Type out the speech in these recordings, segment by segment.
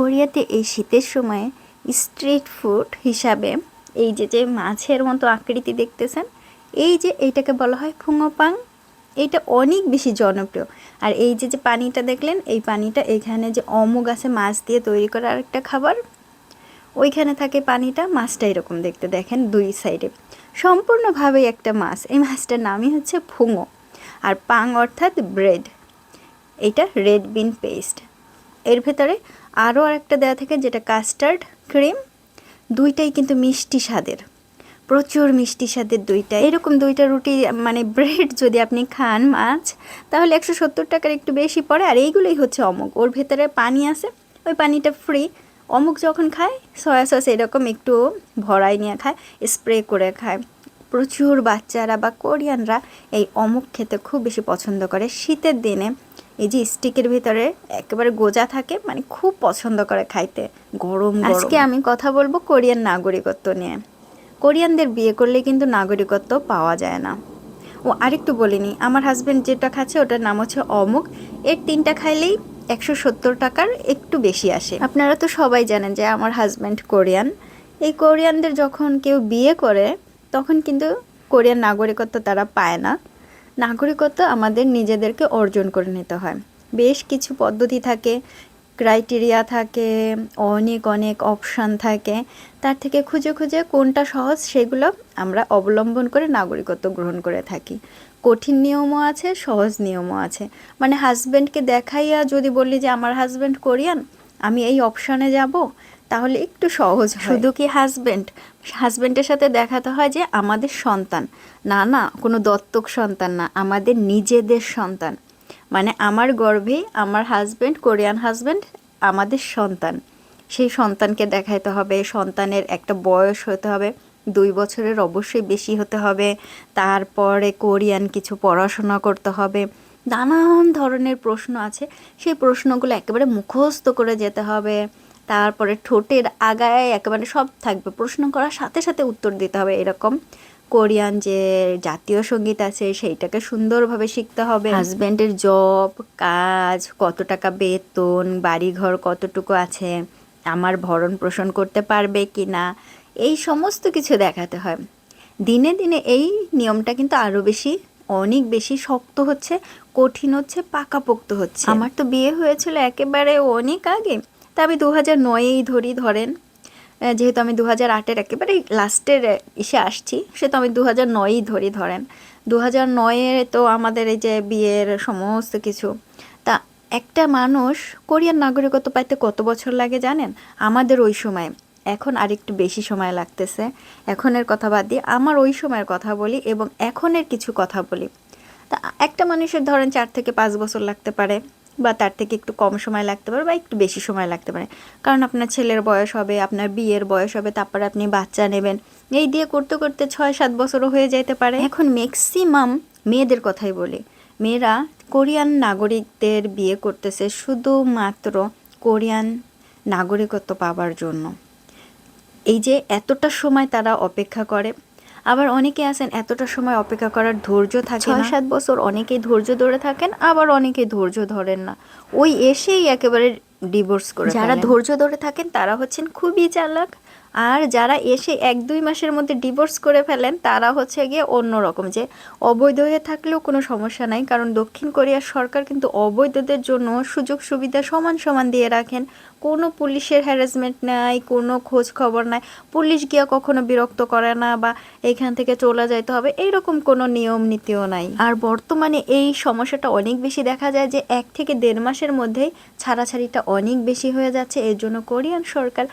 কোরিয়াতে এই শীতের সময়ে স্ট্রিট ফুড হিসাবে এই যে যে মাছের মতো আকৃতি দেখতেছেন, এই যে এইটাকে বলা হয় ফুঙোপাং এইটা অনেক বেশি জনপ্রিয়। আর এই যে যে পানিটা দেখলেন, এই পানিটা এখানে যে অমুক আছে মাছ দিয়ে তৈরি করা আরেকটা খাবার, ওইখানে থাকে পানিটা, মাছটা এরকম দেখতে। দেখেন দুই সাইডে। সম্পূর্ণভাবেই একটা মাছ। এই মাছটার নামই হচ্ছে ফুঙো। আর পাং অর্থাৎ ব্রেড। এটা রেড বিন পেস্ট। এর ভেতরে আরও আরেকটা দেওয়া থাকে যেটা কাস্টার্ড ক্রিম দুইটাই কিন্তু মিষ্টি স্বাদের। প্রচুর মিষ্টি স্বাদের দুইটা। এরকম দুইটা রুটি মানে ব্রেড যদি আপনি খান মাছ, তাহলে একশো সত্তর টাকার একটু বেশি পড়ে, আর এইগুলোই হচ্ছে অমুক। ওর ভেতরে পানি আছে, ওই পানিটা ফ্রি অমুক যখন খায় সয়া সস এরকম একটু ভরাই নিয়ে খায় স্প্রে করে খায়। প্রচুর বাচ্চারা বা কোরিয়ানরা এই অমুক খেতে খুব বেশি পছন্দ করে। শীতের দিনে এই যে স্টিকের ভিতরে একেবারে গোজা থাকে মানে খুব পছন্দ করে খাইতে। গরম আজকে আমি কথা বলব কোরিয়ান নাগরিকত্ব নিয়ে। কোরিয়ানদের বিয়ে করলে কিন্তু নাগরিকত্ব পাওয়া যায় না। ও আরেকটু বলিনি, আমার হাজব্যান্ড যেটা খাচ্ছে ওটার নাম হচ্ছে অমুক। এর তিনটা খাইলেই একশো সত্তর টাকার একটু বেশি আসে। আপনারা তো সবাই জানেন যে আমার হাজব্যান্ড কোরিয়ান। এই কোরিয়ানদের যখন কেউ বিয়ে করে, তখন কিন্তু কোরিয়ান নাগরিকত্ব তারা পায় না। নাগরিকত্ব আমাদের নিজেদেরকে অর্জন করে নিতে হয়। বেশ কিছু পদ্ধতি থাকে ক্রাইটেরিয়া থাকে, অনেক অনেক অপশান থাকে। তার থেকে খুঁজে খুঁজে কোনটা সহজ সেগুলো আমরা অবলম্বন করে নাগরিকত্ব গ্রহণ করে থাকি। কঠিন নিয়মও আছে, সহজ নিয়মও আছে। মানে হাজব্যান্ডকে দেখাইয়া যদি বললি যে, আমার হাজব্যান্ড কোরিয়ান, আমি এই অপশানে যাব? তাহলে একটু সহজ শুধু কি হাজব্যান্ড হাজব্যান্ডের সাথে দেখাতে হয় যে আমাদের সন্তান। না না, কোনো দত্তক সন্তান না, আমাদের নিজেদের সন্তান। মানে আমার গর্ভে আমার হাজব্যান্ড কোরিয়ান হাজব্যান্ড আমাদের সন্তান। সেই সন্তানকে দেখাইতে হবে, সন্তানের একটা বয়স হতে হবে, দুই বছরের অবশ্যই বেশি হতে হবে, তারপরে কোরিয়ান কিছু পড়াশোনা করতে হবে। নানান ধরনের প্রশ্ন আছে, সেই প্রশ্নগুলো একেবারে মুখস্থ করে যেতে হবে। তারপরে ঠোঁটের আগায় একেবারে সব থাকবে। প্রশ্ন করার সাথে সাথে উত্তর দিতে হবে এরকম। কোরিয়ান যে জাতীয় সংগীত আছে সেইটাকে সুন্দরভাবে শিখতে হবে। হাজব্যান্ডের জব কাজ কত টাকা বেতন বাড়িঘর কতটুকু আছে আমার ভরণ পোষণ করতে পারবে কি না এই সমস্ত কিছু দেখাতে হয়। দিনে দিনে এই নিয়মটা কিন্তু আরও বেশি অনেক বেশি শক্ত হচ্ছে কঠিন হচ্ছে পাকাপোক্ত হচ্ছে। আমার তো বিয়ে হয়েছিল একেবারে অনেক আগে। তা আমি দু হাজার নয়েই ধরি, ধরেন যেহেতু আমি দু হাজার আটের একেবারে লাস্টের এসে আসছি সে তো আমি দু হাজার নয়ই ধরি, ধরেন। দু হাজার নয়ে তো আমাদের এই যে বিয়ের সমস্ত কিছু, তা একটা মানুষ কোরিয়ান নাগরিকত্ব পাইতে কত বছর লাগে জানেন? আমাদের ওই সময়। এখন আরেকটু বেশি সময় লাগতেছে। এখনের কথা বাদ দিয়ে আমার ওই সময়ের কথা বলি এবং এখনের কিছু কথা বলি। তা একটা মানুষের ধরেন চার থেকে পাঁচ বছর লাগতে পারে। বা তার থেকে একটু কম সময় লাগতে পারে বা একটু বেশি সময় লাগতে পারে। কারণ আপনার ছেলের বয়স হবে, আপনার বিয়ের বয়স হবে, তারপরে আপনি বাচ্চা নেবেন। এই দিয়ে করতে করতে ছয় সাত বছরও হয়ে যেতে পারে। এখন ম্যাক্সিমাম মেয়েদের কথাই বলি। মেয়েরা কোরিয়ান নাগরিকদের বিয়ে করতেছে শুধুমাত্র কোরিয়ান নাগরিকত্ব পাবার জন্য। এই যে এতটা সময় তারা অপেক্ষা করে আবার অনেকে আছেন এতটা সময় অপেক্ষা করার ধৈর্য থাকে ছয় সাত বছর অনেকেই ধৈর্য ধরে থাকেন আবার অনেকেই ধৈর্য ধরেন না। ওই এসেই একেবারে ডিভোর্স করে যারা ধৈর্য ধরে থাকেন তারা হচ্ছেন খুবই চালাক। আর যারা এসে এক দুই মাসের মধ্যে ডিভোর্স করে ফেলেন তারা হচ্ছে গিয়ে অন্যরকম যে অবৈধ হয়ে থাকলেও কোনো সমস্যা নাই। কারণ দক্ষিণ কোরিয়ার সরকার কিন্তু অবৈধদের জন্য সুযোগ সুবিধা সমান সমান দিয়ে রাখেন। কোনো পুলিশের হ্যারাসমেন্ট নাই, কোনো খোঁজ খবর নাই। পুলিশ গিয়া কখনো বিরক্ত করে না বা এখান থেকে চলে যাইতে হবে, এইরকম কোনো নিয়ম নীতিও নাই। আর বর্তমানে এই সমস্যাটা অনেক বেশি দেখা যায় যে, এক থেকে দেড় মাসের মধ্যেই ছাড়াছাড়িটা অনেক বেশি হয়ে যাচ্ছে। এর জন্য কোরিয়ান সরকার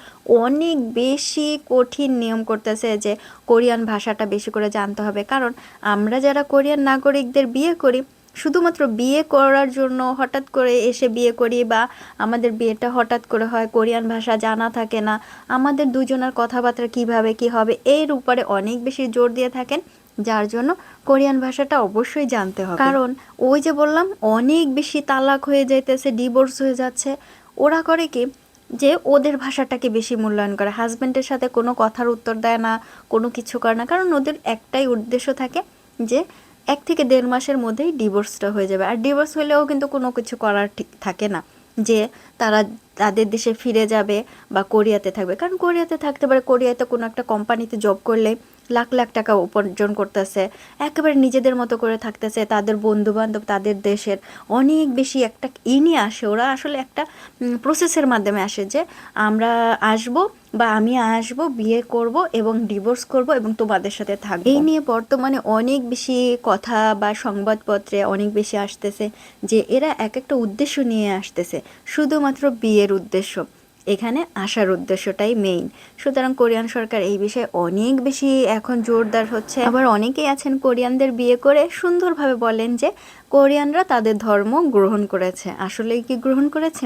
অনেক বেশি কঠিন নিয়ম করতেছে যে, কোরিয়ান ভাষাটা বেশি করে জানতে হবে। কারণ আমরা যারা কোরিয়ান নাগরিকদের বিয়ে করি শুধুমাত্র বিয়ে করার জন্য হঠাৎ করে এসে বিয়ে করি বা আমাদের বিয়েটা হঠাৎ করে হয়, কোরিয়ান ভাষা জানা থাকে না, আমাদের দুজনের কথাবার্তা কীভাবে কি হবে, এর উপরে অনেক বেশি জোর দিয়ে থাকেন, যার জন্য কোরিয়ান ভাষাটা অবশ্যই জানতে হবে। কারণ ওই যে বললাম, অনেক বেশি তালাক হয়ে যাইতেছে ডিভোর্স হয়ে যাচ্ছে। ওরা করে কি, যে ওদের ভাষাটাকে বেশি মূল্যায়ন করে হাজব্যান্ডের সাথে কোনো কথার উত্তর দেয় না, কোনো কিছু করে না। কারণ ওদের একটাই উদ্দেশ্য থাকে যে এক থেকে দেড় মাসের মধ্যেই ডিভোর্সটা হয়ে যাবে। আর ডিভোর্স হলেও কিন্তু কোনো কিছু করার ঠিক থাকে না যে তারা তাদের দেশে ফিরে যাবে বা কোরিয়াতে থাকবে। কারণ কোরিয়াতে থাকতে পারে কোরিয়াতে কোনো একটা কোম্পানিতে জব করলে লাখ লাখ টাকা উপার্জন করতেছে। একেবারে নিজেদের মতো করে থাকতেছে, তাদের বন্ধু বান্ধব তাদের দেশের অনেক বেশি একটা ই নিয়ে আসে। ওরা আসলে একটা প্রসেসের মাধ্যমে আসে যে, আমরা আসব বা আমি আসব, বিয়ে করব এবং ডিভোর্স করব এবং তোমাদের সাথে থাকব। এই নিয়ে বর্তমানে অনেক বেশি কথা বা সংবাদপত্রে অনেক বেশি আসতেছে যে, এরা এক একটা উদ্দেশ্য নিয়ে আসতেছে। শুধুমাত্র বিয়ের উদ্দেশ্য। এখানে আসার উদ্দেশ্যটাই মেইন সুতরাং কোরিয়ান সরকার এই বিষয়ে অনেক বেশি এখন জোরদার হচ্ছে। আবার অনেকেই আছেন কোরিয়ানদের বিয়ে করে সুন্দরভাবে বলেন যে কোরিয়ানরা তাদের ধর্ম গ্রহণ করেছে। আসলে কি গ্রহণ করেছে?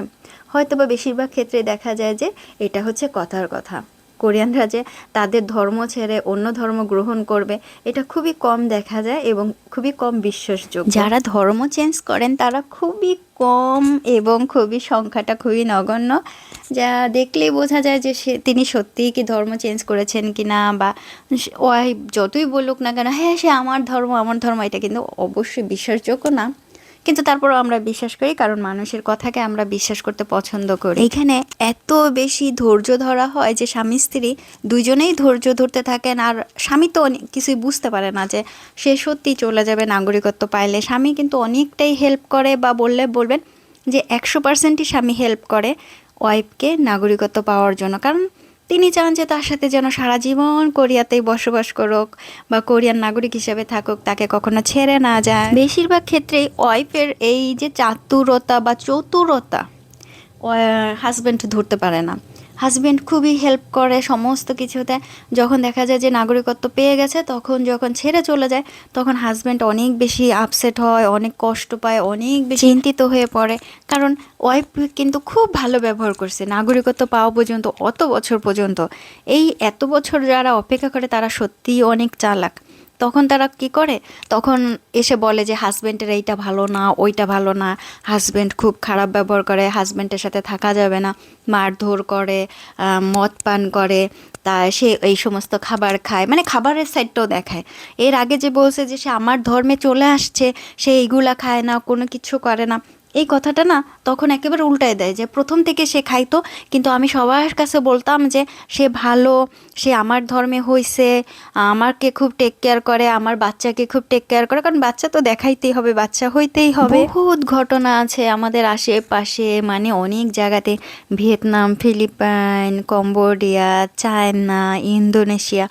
হয়তোবা বেশিরভাগ ক্ষেত্রে দেখা যায় যে এটা হচ্ছে কথার কথা। কোরিয়ানরা যে তাদের ধর্ম ছেড়ে অন্য ধর্ম গ্রহণ করবে, এটা খুবই কম দেখা যায় এবং খুবই কম বিশ্বাসযোগ্য। যারা ধর্ম চেঞ্জ করেন, তারা খুবই কম এবং খুবই সংখ্যাটা খুবই নগণ্য। যা দেখলেই বোঝা যায় যে সে, তিনি সত্যিই কি ধর্ম চেঞ্জ করেছেন কি না বা ওই যতই বলুক না কেন হ্যাঁ সে আমার ধর্ম আমার ধর্ম, এটা কিন্তু অবশ্যই বিশ্বাসযোগ্য না। কিন্তু তারপরও আমরা বিশ্বাস করি, কারণ মানুষের কথাকে আমরা বিশ্বাস করতে পছন্দ করি। এখানে এত বেশি ধৈর্য ধরা হয় যে স্বামী স্ত্রী দুজনেই ধৈর্য ধরতে থাকেন, আর স্বামী তো অনেক কিছুই বুঝতে পারে না যে সে সত্যি চলে যাবে নাগরিকত্ব পাইলে। স্বামী কিন্তু অনেকটাই হেল্প করে বা বললে বলবেন যে একশো পার্সেন্টই স্বামী হেল্প করে ওয়াইফকে নাগরিকত্ব পাওয়ার জন্য। কারণ তিনি চান যে তার সাথে যেন সারা জীবন কোরিয়াতেই বসবাস করুক বা কোরিয়ান নাগরিক হিসেবে থাকুক, তাকে কখনো ছেড়ে না যায়। বেশিরভাগ ক্ষেত্রেই ওয়াইফের এই যে চাতুরতা বা চতুরতা হাজব্যান্ড ধরতে পারে না। হাজব্যান্ড খুবই হেল্প করে সমস্ত কিছুতে। যখন দেখা যায় যে নাগরিকত্ব পেয়ে গেছে, তখন যখন ছেড়ে চলে যায়, তখন হাজব্যান্ড অনেক বেশি আপসেট হয়, অনেক কষ্ট পায়, অনেক বেশি চিন্তিত হয়ে পড়ে। কারণ ওয়াইফ কিন্তু খুব ভালো ব্যবহার করছে। নাগরিকত্ব পাওয়া পর্যন্ত, অত বছর পর্যন্ত। এই এত বছর যারা অপেক্ষা করে, তারা সত্যিই অনেক চালাক। তখন তারা কি করে? তখন এসে বলে যে হাজব্যান্ডের এইটা ভালো না, ওইটা ভালো না। হাজব্যান্ড খুব খারাপ ব্যবহার করে হাজব্যান্ডের সাথে থাকা যাবে না। মারধর করে মদ পান করে, তা সে এই সমস্ত খাবার খায়। মানে খাবারের সাইডটাও দেখায়। এর আগে যে বলছে যে, সে আমার ধর্মে চলে আসছে, সে এইগুলা খায় না, কোনো কিছু করে না। এই কথাটা না তখন একেবারে উল্টায় দেয় যে, প্রথম থেকে সে খাইতো, কিন্তু আমি সবার কাছে বলতাম যে, সে ভালো, সে আমার ধর্মে হইছে আমাকে খুব টেক কেয়ার করে, আমার বাচ্চাকে খুব টেক কেয়ার করে। কারণ বাচ্চা তো দেখাইতেই হবে, বাচ্চা হইতেই হবে। বহুত ঘটনা আছে আমাদের আশেপাশে মানে অনেক জায়গাতে। Vietnam, Philippines, Cambodia, China, Indonesia.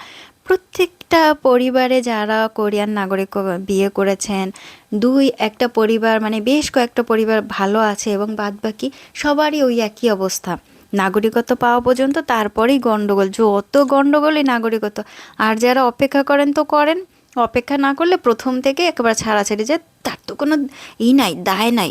প্রত্যেকটা পরিবারে যারা কোরিয়ান নাগরিক বিয়ে করেছেন, দুই একটা পরিবার মানে বেশ কয়েকটা পরিবার ভালো আছে এবং বাদবাকি সবারই ওই একই অবস্থা। নাগরিকত্ব পাওয়া পর্যন্ত তারপরেই গণ্ডগোল যত গণ্ডগোলই নাগরিকত্ব। আর যারা অপেক্ষা করেন তো করেন, অপেক্ষা না করলে প্রথম থেকে একেবারে ছাড়াছাড়ি যে তার তো কোনো ই নাই, দায় নাই।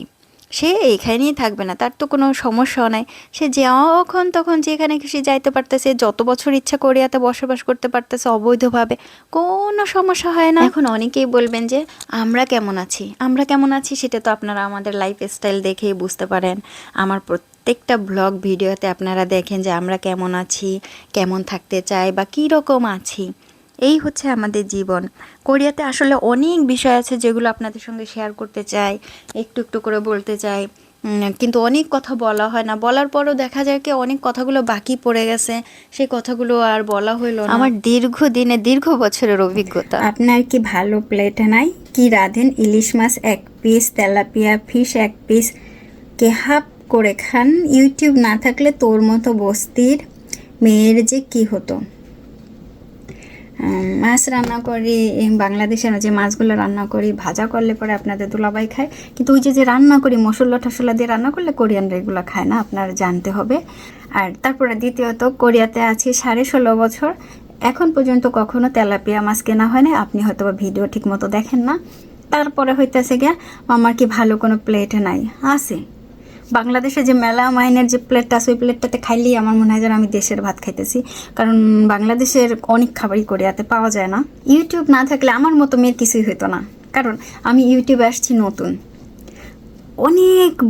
সে এইখানেই থাকবে না, তার তো কোনো সমস্যা নাই। সে যখন তখন যেখানে খুশি যাইতে পারতেছে, যত বছর ইচ্ছা কোরিয়াতে বসবাস করতে পারতেছে অবৈধভাবে, কোনো সমস্যা হয় না। এখন অনেকেই বলবেন যে, আমরা কেমন আছি? আমরা কেমন আছি? সেটা তো আপনারা আমাদের লাইফ স্টাইল দেখেই বুঝতে পারেন। আমার প্রত্যেকটা ব্লগ ভিডিওতে আপনারা দেখেন যে, আমরা কেমন আছি? কেমন থাকতে চাই? বা কী রকম আছি? এই হচ্ছে আমাদের জীবন। কোরিয়াতে আসলে অনেক বিষয় আছে যেগুলো আপনাদের সঙ্গে শেয়ার করতে চাই একটু একটু করে বলতে চাই। কিন্তু অনেক কথা বলা হয় না। বলার পরও দেখা যায় কি অনেক কথাগুলো বাকি পড়ে গেছে। সেই কথাগুলো আর বলা হইল না। আমার দীর্ঘ দিনে দীর্ঘ বছরের অভিজ্ঞতা। আপনার কি ভালো প্লেট নাই? কি রাধেন? ইলিশ মাছ এক পিস তেলাপিয়া ফিশ এক পিস কে হাফ করে খান? ইউটিউব না থাকলে তোর মতো বস্তির মেয়ের যে কি হতো? মাছ রান্না করি, এই বাংলাদেশে না যে মাছগুলো রান্না করি, ভাজা করলে পরে আপনাদের দুলাবাই খায়। কিন্তু ওই যে যে রান্না করি মশলা টসলা দিয়ে রান্না করলে কোরিয়ানরা এগুলো খায় না, আপনার জানতে হবে। আর তারপরে দ্বিতীয়ত, কোরিয়াতে আছি সাড়ে ষোলো বছর। এখন পর্যন্ত কখনো তেলাপিয়া মাছ কেনা হয় না আপনি হয়তো ভিডিও ঠিক মতো দেখেন না। তারপরে হইতেছে গিয়া, আমার কি ভালো কোনো প্লেট নাই, আছে। বাংলাদেশে যে মেলা মাইনের যে প্লেটটা আছে, ওই প্লেটটাতে খাইলেই আমার মনে হয় যেন আমি দেশের ভাত খাইতেছি। কারণ বাংলাদেশের অনেক খাবারই কোরিয়াতে পাওয়া যায় না। ইউটিউব না থাকলে আমার মতো মেয়ের কিছুই হতো না। কারণ আমি ইউটিউবে আসছি নতুন। অনেক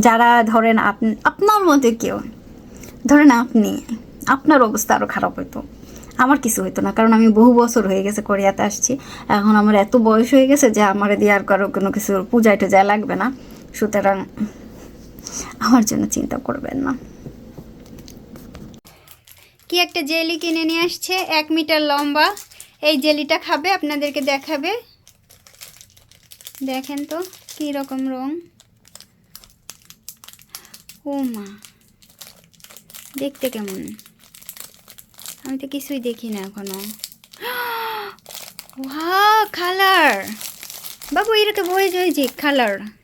যারা ধরেন আপ- আপনার মতো কেউ, ধরেন আপনি, আপনার অবস্থা আরও খারাপ হতো আমার কিছু হতো না, কারণ আমি বহু বছর হয়ে গেছে কোরিয়াতে আসছি। এখন আমার এত বয়স হয়ে গেছে যে আমার দিয়ে আর কারও কোনো কিছু পূজায় টুজায় লাগবে না। সুতরাং আমার জন্য চিন্তা করবেন না। কি একটা জেলি কিনে নিয়ে আসছে, এক মিটার লম্বা। এই জেলিটা খাবে, আপনাদেরকে দেখাবে। দেখেন তো, কী রকম রং। ও মা, দেখতে কেমন। আমি তো কিছুই দেখি না এখনও। ওয়া কালার। বাবু এরকম হয়েছে হয়েছে কালার। হুম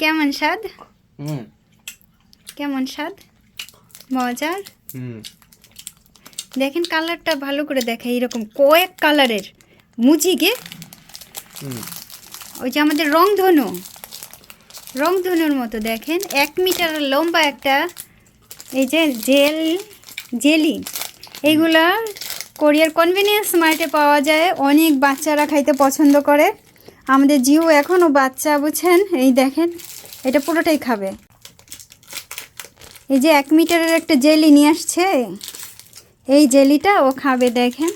কেমন স্বাদ? কেমন স্বাদ? মজার? হুম দেখেন কালারটা ভালো করে দেখে এরকম কয়েক কালারের। মুজিগে ওই যে আমাদের রংধনু। রংধনুর মতো দেখেন। এক মিটার লম্বা একটা এই যে জেল জেলি। এইগুলা কোরিয়ার কনভিনিয়েন্স মার্টে পাওয়া যায় অনেক বাচ্চারা খাইতে পছন্দ করে। আমাদের জিও এখনও বাচ্চা বুঝছেন? এই দেখেন এটা পুরোটাই খাবে। এই যে এক মিটারের একটা জেলি নিয়ে আসছে এই জেলিটা ও খাবে দেখেন।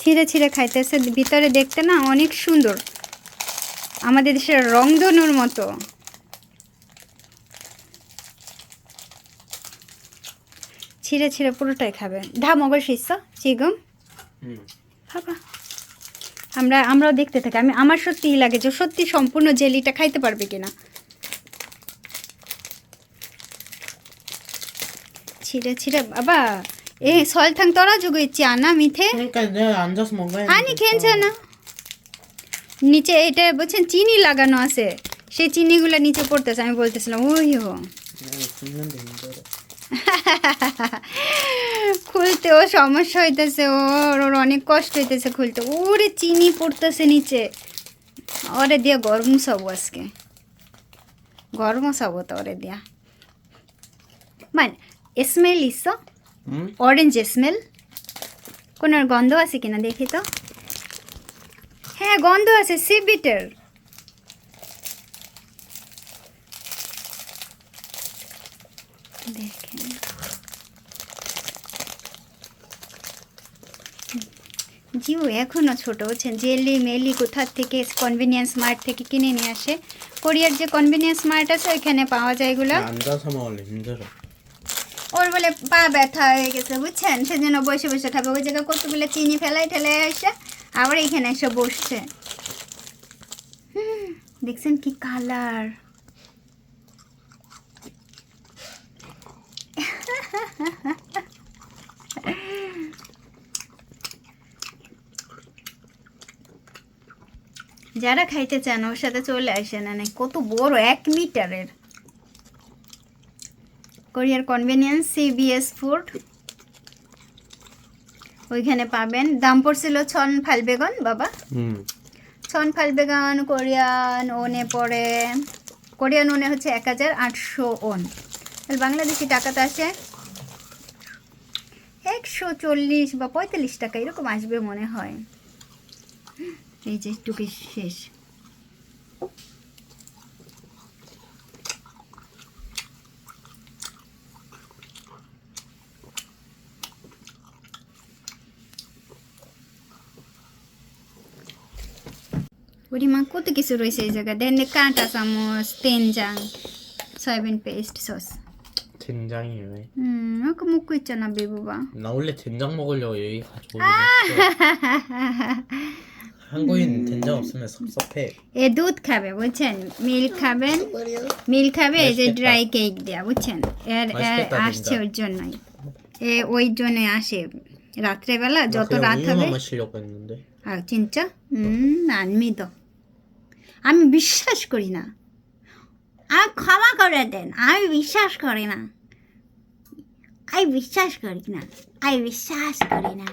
ছিঁড়ে ছিঁড়ে খাইতেছে ভিতরে দেখতে না অনেক সুন্দর। আমাদের দেশের রংধনুর মতো। ছিঁড়ে ছিঁড়ে পুরোটাই খাবে। ধা মগর শিষ্য চিগম। খাবা আমরা আমরাও দেখতে থাকি আমি আমার সত্যিই লাগে যে সত্যি সম্পূর্ণ জেলিটা খাইতে পারবে কিনা ছিঁড়ে ছিঁড়ে বাবা এ 설탕 떨어지고 있지 않아 밑에? 그러니까 내가 앉아서 먹어야 আনি 괜찮아 নিচে এটা বলছেন চিনি লাগানো আছে সেই চিনিগুলো নিচে পড়তেছে আমি বলতেছিলাম ওই হো 굽는데 힘들어 খুলতেও সমস্যা হইতেছে ওর ওর অনেক কষ্ট হইতেছে খুলতে ওরে চিনি পড়তেছে নিচে। ওরে দিয়ে গরম সবু আজকে। গরম সবু তো ওরে দিয়া। মানে স্মেল ইস 응? অরেঞ্জ স্মেল কোনো গন্ধ আছে কিনা দেখি তো? হ্যাঁ গন্ধ আছে সি বিটার দেখেন কেউ এখনও ছোট হচ্ছেন জেলি মেলি কোথার থেকে কনভিনিয়েন্স মার্ট থেকে কিনে নিয়ে আসে? কোরিয়ার যে কনভিনিয়েন্স মার্ট আছে, ওইখানে পাওয়া যায় এগুলো? ওর বলে পা ব্যথা হয়ে গেছে, বুঝছেন? সেজন্য বসে বসে খাবে ওই জায়গায় কতগুলো চিনি ফেলাই ফেলাই আসে আবার এখানে এসে বসছে। দেখছেন কি কালার ha ha ha যারা খাইতে চান ওর সাথে চলে আসে না কত বড় এক মিটারের। কোরিয়ার কনভেনিয়েন্স সিবিএস ফুড ওইখানে পাবেন। দাম পড়ছিল ছন ফালবেগন বাবা। 응 ছন ফালবেগন কোরিয়ান ওনে পড়ে। কোরিয়ান ওনে হচ্ছে এক হাজার আটশো ওন তাহলে বাংলাদেশি টাকাতে আসে একশো চল্লিশ বা পঁয়তাল্লিশ টাকা এরকম আসবে মনে হয়। 자, 이제 두 개 셋. 우리만 꼬드기 수로 있어요. 내내 까다 사모스 된장 소야빈 페이스트 소스. 된장이요? 음, 아까 먹고 있잖아, 비부바. 나 원래 된장 먹으려고 여기 가져오는 한국인 된장 없으면 섭섭해 এ দুধ খাবে বুঝছেন মিল্ক খাবেন মিল্ক খাবে এই যে 맛있겠다. ড্রাই কেক দেয়া বুঝছেন এর এর 맛있겠다, আসছে 진짜. ওর জন্যই এ ওই জন্য আসে রাত্রেবেলা 나 যত 그냥 রাত হবে 우유만 마시려고 했는데 আর চিন্তা হুম আনমিদ আমি বিশ্বাস করি না আর ক্ষমা করে দেন আমি বিশ্বাস করি না আমি বিশ্বাস করি না আমি বিশ্বাস করি না